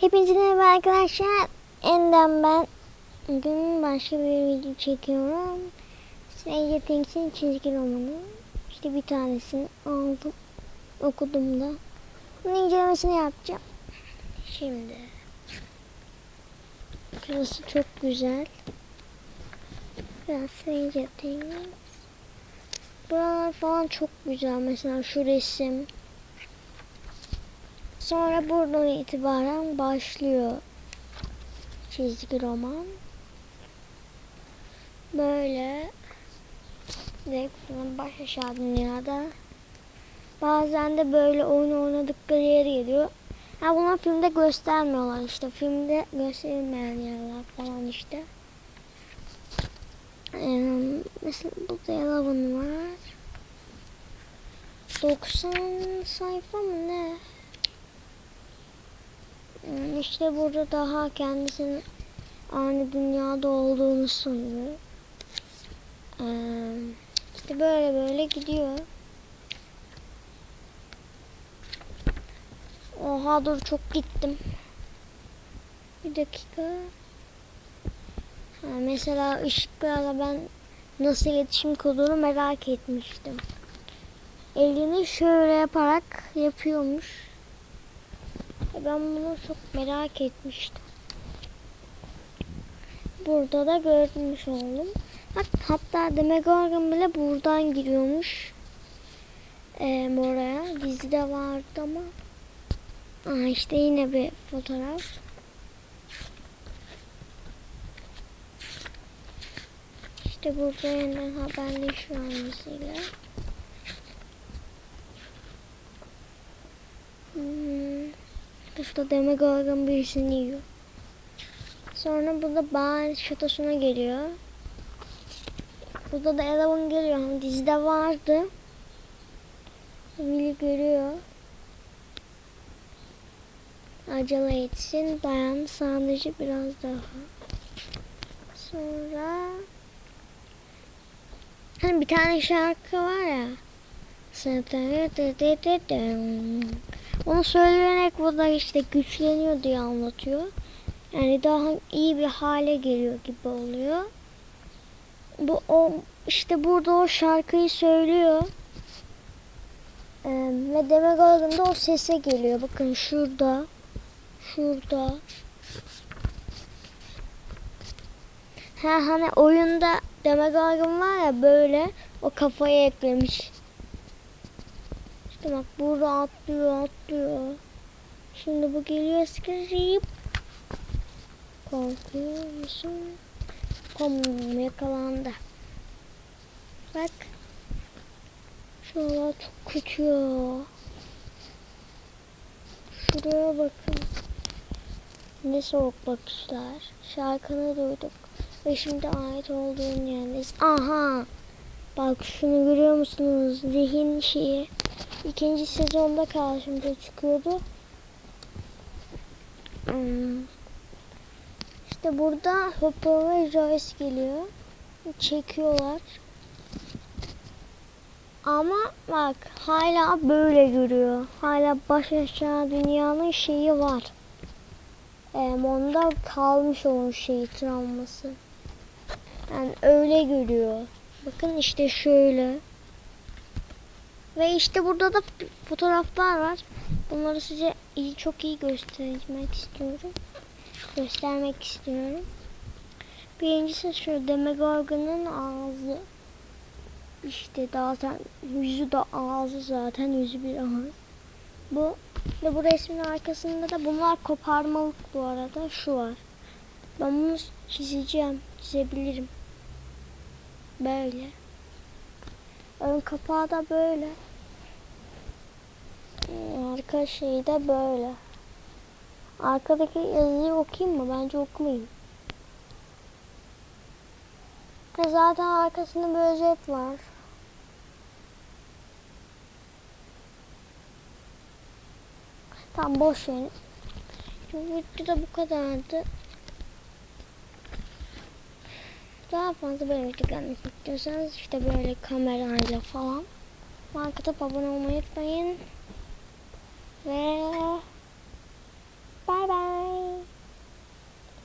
Hepinize merhaba arkadaşlar. Enden ben. Bugün başka bir video çekiyorum. Stranger Things'in çizgi romanı. İşte bir tanesini aldım. Okudum da. Bunun incelemesini yapacağım. Şimdi. Burası çok güzel. Biraz Stranger Things. Buralar falan çok güzel. Mesela şu resim. Sonra buradan itibaren başlıyor çizgi roman. Böyle direkt baş aşağı dünyada. Bazen de böyle oyun oynadıkları yere geliyor. Ha bunlar filmde göstermiyorlar işte. Filmde gösterilmeyen yerler falan işte. Ee, mesela burada Eleven var. 90 sayfa mı ne? Hmm, İşte burada daha kendisinin aynı dünyada olduğunu sanıyor. Ee, işte böyle böyle gidiyor. Oha dur çok gittim. Bir dakika. Ha, mesela ışıklarla ben nasıl iletişim kurduğunu merak etmiştim. Elini şöyle yaparak yapıyormuş. Ben bunu çok merak etmiştim. Burada da görmüş oldum. Bak hatta Demogorgon bile buradan giriyormuş. Ee, oraya. Dizide vardı ama. Aa, işte yine bir fotoğraf. İşte burada yeniden haberleşiyor annesiyle. Hmm. Şurada Demogorgon birisini yiyor. Sonra burada Bağır şatosuna geliyor. Burada da Eleven geliyor ama dizide vardı. Willy görüyor. Acele etsin. Dayan sadece biraz daha. Sonra hani bir tane şarkı var ya. Onu söyleyerek bu işte güçleniyor diye anlatıyor. Yani daha iyi bir hale geliyor gibi oluyor. Bu o işte burada o şarkıyı söylüyor. Ee, ve Demogorgon da o sese geliyor. Bakın şurada. Şurada. Ha hani oyunda Demogorgon var ya böyle o kafaya eklemiş. İşte bak burada atlıyor atlıyor. Şimdi bu geliyor sıkışıp. Korkuyor musun? Tam yakalandı. Bak. Şuralar çok kötü ya. Şuraya bakın. Ne soğuk bakışlar. Şarkını duyduk. Ve şimdi ait olduğun yerdeyiz. Aha. Bak şunu görüyor musunuz? Zihin şeyi. İkinci sezonda karşımıza çıkıyordu. Hmm. İşte burada Hopper ve Joyce geliyor. Çekiyorlar. Ama bak hala böyle görüyor. Hala baş aşağı dünyanın şeyi var. Ee, onda kalmış onun şeyi travması. Yani öyle görüyor. Bakın işte şöyle. Ve işte burada da fotoğraflar var. Bunları size iyi, çok iyi göstermek istiyorum. Göstermek istiyorum. Birincisi şu Demogorgon'un ağzı. İşte zaten yüzü de ağzı zaten yüzü bir ağız. Bu ve bu resmin arkasında da bunlar koparmalık bu arada şu var. Ben bunu çizeceğim. Çizebilirim. Böyle. Ön kapağı da böyle. Arka şey de böyle. Arkadaki yazıyı okuyayım mı? Bence okumayayım. Ve zaten arkasında bir özet var. Tamam boş verin. Bu video da bu kadardı. Daha fazla böyle video görmek istiyorsanız işte böyle kamerayla falan. Markete abone olmayı unutmayın. Ve bye bye.